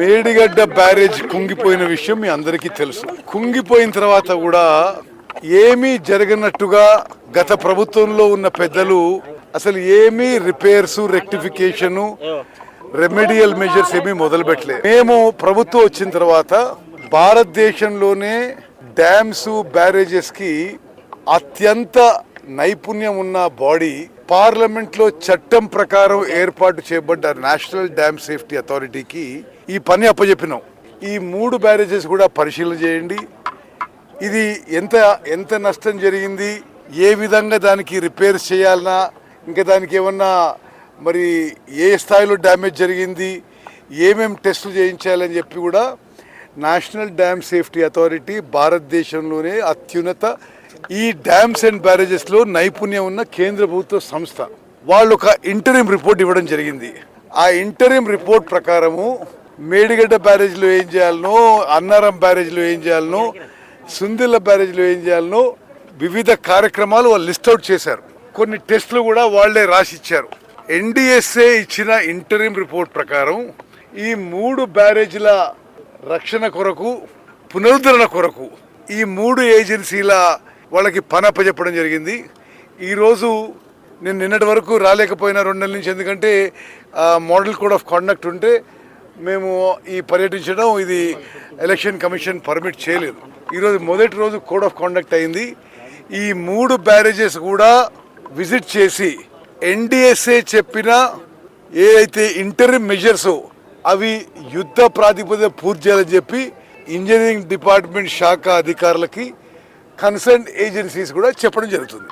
Medigadda barrage కుంగిపోయిన విషయం మీ అందరికీ తెలుసు. కుంగిపోయిన తర్వాత కూడా ఏమీ జరగనట్టుగా గత ప్రభుత్వంలో ఉన్న పెద్దలు అసలు ఏమీ రిపేర్స్ రెక్టిఫికేషన్ రెమెడియల్ మెజర్స్ ఏమీ మొదలుపెట్టలేదు. మేము ప్రభుత్వం వచ్చిన తర్వాత భారతదేశంలోనే డ్యామ్స్ బ్యారేజెస్కి అత్యంత నైపుణ్యం ఉన్న బాడీ పార్లమెంట్లో చట్టం ప్రకారం ఏర్పాటు చేయబడ్డ నేషనల్ డ్యామ్ సేఫ్టీ అథారిటీకి ఈ పని అప్పచెప్పినాం ఈ మూడు బ్యారేజెస్ కూడా పరిశీలన చేయండి. ఇది ఎంత ఎంత నష్టం జరిగింది ఏ విధంగా దానికి రిపేర్స్ చేయాలన్నా ఇంకా దానికి ఏమన్నా మరి ఏ స్థాయిలో డ్యామేజ్ జరిగింది ఏమేం టెస్టులు చేయించాలని చెప్పి కూడా నేషనల్ డ్యామ్ సేఫ్టీ అథారిటీ భారతదేశంలోనే అత్యున్నత ఈ డ్యామ్స్ అండ్ బ్యారేజెస్లో నైపుణ్యం ఉన్న కేంద్ర ప్రభుత్వ సంస్థ వాళ్ళు ఒక ఇంటరిం రిపోర్ట్ ఇవ్వడం జరిగింది. ఆ ఇంటరిం రిపోర్ట్ ప్రకారము మేడిగడ్డ బ్యారేజ్లో ఏం చేయాలనో అన్నారం బ్యారేజ్లో ఏం చేయాలనో సుందిల్ల బ్యారేజ్లో ఏం చేయాలనో వివిధ కార్యక్రమాలు వాళ్ళు లిస్ట్ అవుట్ చేశారు. కొన్ని టెస్టులు కూడా వాళ్ళే రాసి ఇచ్చారు. ఎన్డిఎస్ఏ ఇచ్చిన ఇంటరిం రిపోర్ట్ ప్రకారం ఈ మూడు బ్యారేజీల రక్షణ కొరకు పునరుద్ధరణ కొరకు ఈ మూడు ఏజెన్సీల వాళ్ళకి పని అప్పచెప్పడం జరిగింది. ఈరోజు నేను నిన్నటి వరకు రాలేకపోయినా రెండు నెలల నుంచి ఎందుకంటే మోడల్ కోడ్ ఆఫ్ కాండక్ట్ ఉంటే మేము ఈ పర్యటించడం ఇది ఎలక్షన్ కమిషన్ పర్మిట్ చేయలేదు. ఈరోజు మొదటి రోజు కోడ్ ఆఫ్ కాండక్ట్ అయింది. ఈ మూడు బ్యారేజెస్ కూడా విజిట్ చేసి ఎన్డిఎస్ఏ చెప్పిన ఏదైతే అయితే మెజర్స్ అవి యుద్ధ ప్రాతిపదిక పూర్తి చేయాలని చెప్పి ఇంజనీరింగ్ డిపార్ట్మెంట్ శాఖ అధికారులకి కన్సర్న్ ఏజెన్సీస్ కూడా చెప్పడం జరుగుతుంది.